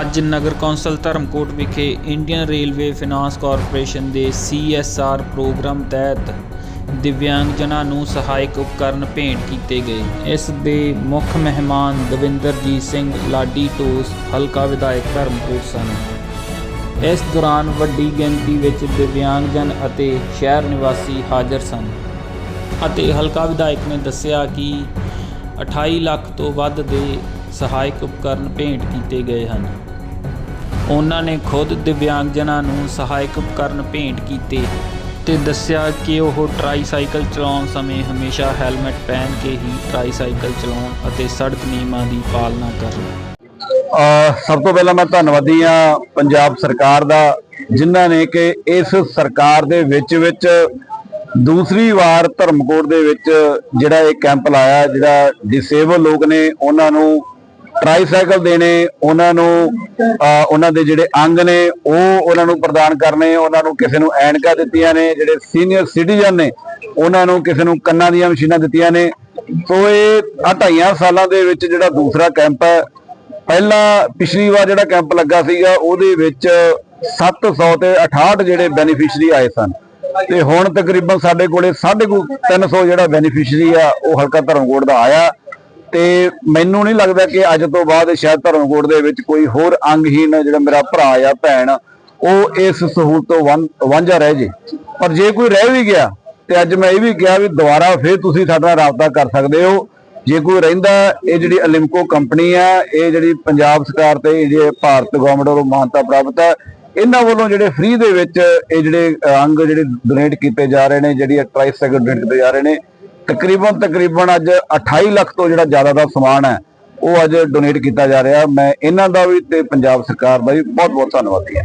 ਅੱਜ ਨਗਰ ਕੌਂਸਲ ਧਰਮਕੋਟ ਵਿਖੇ Indian railway finance corporation ਦੇ CSR ਪ੍ਰੋਗਰਾਮ ਤਹਿਤ ਦਿਵਿਆਂਗਜਨਾਂ ਨੂੰ ਸਹਾਇਕ ਉਪਕਰਨ ਭੇਂਟ ਕੀਤੇ ਗਏ। ਇਸ ਦੇ ਮੁੱਖ ਮਹਿਮਾਨ ਦਵਿੰਦਰਜੀਤ ਸਿੰਘ ਲਾਡੀ ਟੋਸ ਹਲਕਾ ਵਿਧਾਇਕ ਧਰਮਕੋਟ ਸਨ। ਇਸ ਦੌਰਾਨ ਵੱਡੀ ਗਿਣਤੀ ਵਿੱਚ ਦਿਵਿਆਂਗਜਨ ਅਤੇ ਸ਼ਹਿਰ ਨਿਵਾਸੀ ਹਾਜ਼ਰ ਸਨ ਅਤੇ ਹਲਕਾ ਵਿਧਾਇਕ ਨੇ ਦੱਸਿਆ ਕਿ 28 ਲੱਖ ਤੋਂ ਵੱਧ ਦੇ ਸਹਾਇਕ ਉਪਕਰਨ ਭੇਂਟ ਕੀਤੇ ਗਏ ਹਨ। ਉਹਨਾਂ ਨੇ ਖੁਦ ਦਿਵਿਆਂਗਜਨਾਂ ਨੂੰ ਸਹਾਇਕ ਉਪਕਰਨ ਭੇਂਟ ਕੀਤੇ ਤੇ ਦੱਸਿਆ ਕਿ ਉਹ ਟ੍ਰਾਈਸਾਈਕਲ ਚਲਾਉਣ ਸਮੇਂ ਹਮੇਸ਼ਾ ਹੈਲਮਟ ਪਹਿਨ ਕੇ ਹੀ ਟ੍ਰਾਈਸਾਈਕਲ ਚਲਾਉਣ ਅਤੇ ਸੜਕ ਨਿਯਮਾਂ ਦੀ ਪਾਲਣਾ ਕਰਨ। ਸਭ ਤੋਂ ਪਹਿਲਾਂ ਮੈਂ ਧੰਨਵਾਦੀ ਆ ਪੰਜਾਬ ਸਰਕਾਰ ਦਾ, ਜਿਨ੍ਹਾਂ ਨੇ ਕਿ ਇਸ ਸਰਕਾਰ ਦੇ ਵਿੱਚ ਵਿੱਚ ਦੂਸਰੀ ਵਾਰ ਧਰਮਕੋਟ ਦੇ ਵਿੱਚ ਜਿਹੜਾ ਇਹ ਕੈਂਪ ਲਾਇਆ, ਜਿਹੜਾ ਡਿਸੇਬਲ ਲੋਕ ਨੇ, ਉਹਨਾਂ ਨੂੰ ਟ੍ਰਾਈਸਾਈਕਲ ਦੇਣੇ, ਉਹਨਾਂ ਨੂੰ ਉਹਨਾਂ ਦੇ ਜਿਹੜੇ ਅੰਗ ਨੇ, ਉਹ ਉਹਨਾਂ ਨੂੰ ਪ੍ਰਦਾਨ ਕਰਨੇ, ਉਹਨਾਂ ਨੂੰ ਕਿਸੇ ਨੂੰ ਐਨਕਾਂ ਦਿੱਤੀਆਂ ਨੇ, ਜਿਹੜੇ ਸੀਨੀਅਰ ਸਿਟੀਜ਼ਨ ਨੇ, ਉਹਨਾਂ ਨੂੰ ਕਿਸੇ ਨੂੰ ਕੰਨਾਂ ਦੀਆਂ ਮਸ਼ੀਨਾਂ ਦਿੱਤੀਆਂ ਨੇ। ਸੋ ਇਹ ਆਹ ਢਾਈਆਂ ਸਾਲਾਂ ਦੇ ਵਿੱਚ ਜਿਹੜਾ ਦੂਸਰਾ ਕੈਂਪ ਹੈ, ਪਹਿਲਾਂ, ਪਿਛਲੀ ਵਾਰ ਜਿਹੜਾ ਕੈਂਪ ਲੱਗਾ ਸੀਗਾ, ਉਹਦੇ ਵਿੱਚ 700 ਤੇ 68 ਜਿਹੜੇ ਬੈਨੀਫੀਸ਼ਰੀ ਆਏ ਸਨ। ਤੇ ਹੁਣ ਤਕਰੀਬਨ ਸਾਡੇ ਕੋਲੇ 350 ਜਿਹੜਾ ਬੈਨੀਫੀਸ਼ਰੀ ਆ, ਉਹ ਹਲਕਾ ਧਰਮਕੋਟ ਦਾ ਆਇਆ। ਤੇ ਮੈਨੂੰ ਨਹੀਂ ਲੱਗਦਾ ਕਿ ਅੱਜ ਤੋਂ ਬਾਅਦ ਸ਼ਾਇਦ ਧਰਮਕੋਟ ਦੇ ਵਿੱਚ ਕੋਈ ਹੋਰ ਅੰਗਹੀਨ ਜਿਹੜਾ ਮੇਰਾ ਭਰਾ ਜਾਂ ਭੈਣ, ਉਹ ਇਸ ਸਹੂਲਤ ਤੋਂ ਵਾਂ- ਵਾਂਝਾ ਰਹਿ ਜੇ। ਪਰ ਜੇ ਕੋਈ ਰਹਿ ਵੀ ਗਿਆ, ਤੇ ਅੱਜ ਮੈਂ ਇਹ ਵੀ ਕਿਹਾ ਵੀ ਦੁਬਾਰਾ ਫੇਰ ਤੁਸੀਂ ਸਾਡੇ ਨਾਲ ਰਾਬਤਾ ਕਰ ਸਕਦੇ ਹੋ। ਜੇ ਕੋਈ ਰਹਿੰਦਾ, ਇਹ ਜਿਹੜੀ ਅਲਿਮਕੋ ਕੰਪਨੀ ਆ, ਇਹ ਜਿਹੜੀ ਪੰਜਾਬ ਸਰਕਾਰ ਤੇ ਜਿਹੜੀ ਭਾਰਤ ਗਵਰਨਮੈਂਟ ਵੱਲੋਂ ਮਾਨਤਾ ਪ੍ਰਾਪਤ ਹੈ ਇਹਨਾਂ ਵੱਲੋਂ ਜਿਹੜੇ ਫ੍ਰੀ ਦੇ ਵਿੱਚ ਇਹ ਜਿਹੜੇ ਅੰਗ ਜਿਹੜੇ ਡੋਨੇਟ ਕੀਤੇ ਜਾ ਰਹੇ ਨੇ, ਜਿਹੜੀ ਟ੍ਰਾਈਸਾਈਕਲ ਡੋਨੇਟ ਕੀਤੇ ਜਾ ਰਹੇ ਨੇ ਤਕਰੀਬਨ ਤਕਰੀਬਨ ਅੱਜ 28 ਲੱਖ ਤੋਂ ਜਿਹੜਾ ਜ਼ਿਆਦਾ ਦਾ ਸਮਾਨ ਹੈ, ਉਹ ਅੱਜ ਡੋਨੇਟ ਕੀਤਾ ਜਾ ਰਿਹਾ। ਮੈਂ ਇਹਨਾਂ ਦਾ ਵੀ ਤੇ ਪੰਜਾਬ ਸਰਕਾਰ ਦਾ ਵੀ ਬਹੁਤ ਬਹੁਤ ਧੰਨਵਾਦੀ ਹਾਂ।